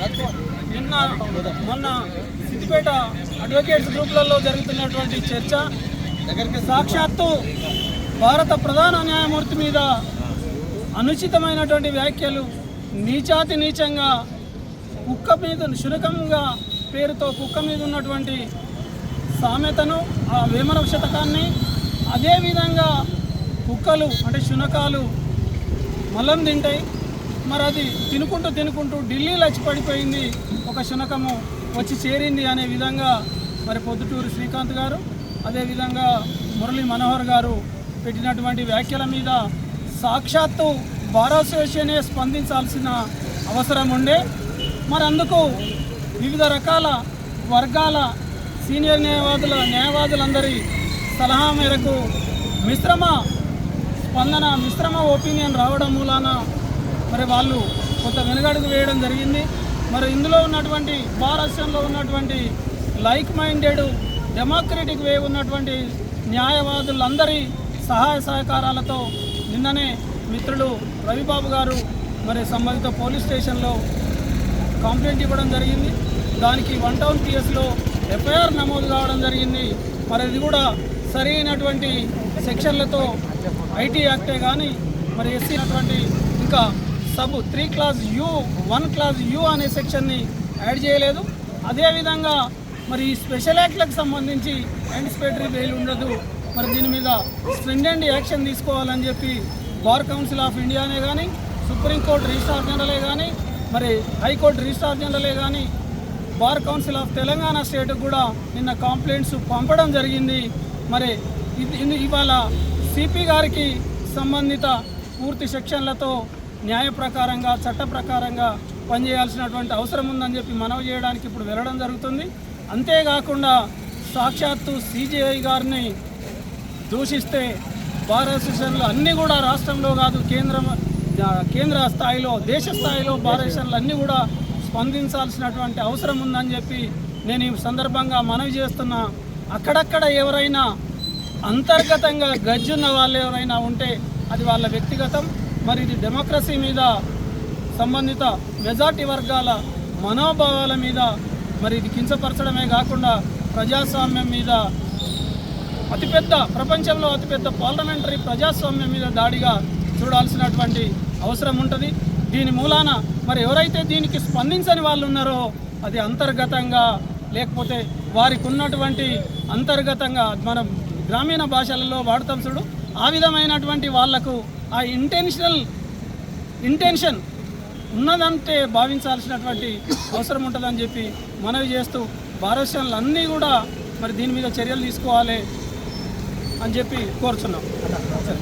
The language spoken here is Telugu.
నిన్న మొన్న సిద్దిపేట అడ్వకేట్స్ గ్రూప్లలో జరుగుతున్నటువంటి చర్చ సాక్షాత్తు భారత ప్రధాన న్యాయమూర్తి మీద అనుచితమైనటువంటి వ్యాఖ్యలు నీచాతి నీచంగా కుక్క మీద శునకంగా పేరుతో కుక్క మీద ఉన్నటువంటి సామెతను ఆ వేమన శతకాన్ని అదేవిధంగా కుక్కలు అంటే శునకాలు మలం తింటాయి. మరి అది తినుకుంటూ తినుకుంటూ ఢిల్లీ లచ్చి పడిపోయింది ఒక శునకము. వచ్చి చేరింది అనే విధంగా మరి పొద్దుటూరు శ్రీకాంత్ గారు అదేవిధంగా మురళీ మనోహర్ గారు పెట్టినటువంటి వ్యాఖ్యల మీద సాక్షాత్తు బార్ అసోసియేషనే స్పందించాల్సిన అవసరం ఉండే. మరి అందుకు వివిధ రకాల వర్గాల సీనియర్ న్యాయవాదుల న్యాయవాదులందరి సలహా మేరకు మిశ్రమ స్పందన మిశ్రమ ఒపీనియన్ రావడం మూలాన మరి వాళ్ళు కొంత వెనుగడుగు వేయడం జరిగింది. మరి ఇందులో ఉన్నటువంటి బార్ ఉన్నటువంటి లైక్ మైండెడ్ డెమోక్రటిక్ వే ఉన్నటువంటి న్యాయవాదులందరి సహాయ సహకారాలతో నిన్ననే మిత్రులు రవిబాబు గారు మరి సంబంధిత పోలీస్ స్టేషన్లో కంప్లైంట్ ఇవ్వడం జరిగింది. దానికి వన్ టౌన్ పిఎస్లో ఎఫ్ఐఆర్ నమోదు కావడం జరిగింది. మరి ఇది కూడా సరైనటువంటి సెక్షన్లతో ఐటీ యాక్టే కానీ మరి ఎస్సీ అటువంటి ఇంకా sub three class U one class U అనే సెక్షన్ని యాడ్ చేయలేదు. అదేవిధంగా మరి ఈ స్పెషల్ యాక్ట్లకు సంబంధించి యాంటిసిపేటరీ బెయిల్ ఉండదు. మరి దీని మీద స్ట్రిండెంట్ యాక్షన్ తీసుకోవాలని చెప్పి బార్ కౌన్సిల్ ఆఫ్ ఇండియానే కానీ సుప్రీంకోర్టు రిజిస్ట్రార్ జనరలే కానీ మరి హైకోర్టు రిజిస్ట్రార్ జనరలే కానీ bar council of Telangana state కూడా నిన్న కంప్లైంట్స్ పంపడం జరిగింది. మరి ఇది- ఇవాళ సిపి గారికి సంబంధిత పూర్తి సెక్షన్లతో న్యాయ ప్రకారంగా చట్ట ప్రకారంగా పనిచేయాల్సినటువంటి అవసరం ఉందని చెప్పి మనవి చేయడానికి ఇప్పుడు వెళ్ళడం జరుగుతుంది. అంతేకాకుండా సాక్షాత్తు సిజిఐ గారిని దూషిస్తే బార్ అసోసియేషన్లు అన్నీ కూడా రాష్ట్రంలో కాదు కేంద్రం కేంద్ర స్థాయిలో దేశ స్థాయిలో బార్ అసోసియేషన్లు అన్నీ కూడా స్పందించాల్సినటువంటి అవసరం ఉందని చెప్పి నేను ఈ సందర్భంగా మనవి చేస్తున్నా. అక్కడక్కడ ఎవరైనా అంతర్గతంగా గజ్జున్న వాళ్ళు ఎవరైనా ఉంటే అది వాళ్ళ వ్యక్తిగతం. మరి ఇది డెమోక్రసీ మీద సంబంధిత మెజార్టీ వర్గాల మనోభావాల మీద మరి ఇది కించపరచడమే కాకుండా ప్రజాస్వామ్యం మీద అతిపెద్ద ప్రపంచంలో అతిపెద్ద పార్లమెంటరీ ప్రజాస్వామ్యం మీద దాడిగా చూడాల్సినటువంటి అవసరం ఉంటుంది. దీని మూలాన మరి ఎవరైతే దీనికి స్పందించని వాళ్ళు ఉన్నారో అది అంతర్గతంగా లేకపోతే వారికి ఉన్నటువంటి అంతర్గతంగా మనం గ్రామీణ భాషలలో వాడతాం చూడు. ఆ విధమైనటువంటి వాళ్ళకు ఆ ఇంటెన్షనల్ ఇంటెన్షన్ ఉన్నదంటే భావించాల్సినటువంటి అవసరం ఉంటుందని చెప్పి మనవి చేస్తూ భారతదేశాలు అన్నీ కూడా మరి దీని మీద చర్యలు తీసుకోవాలి అని చెప్పి కోరుచున్నాం. సరే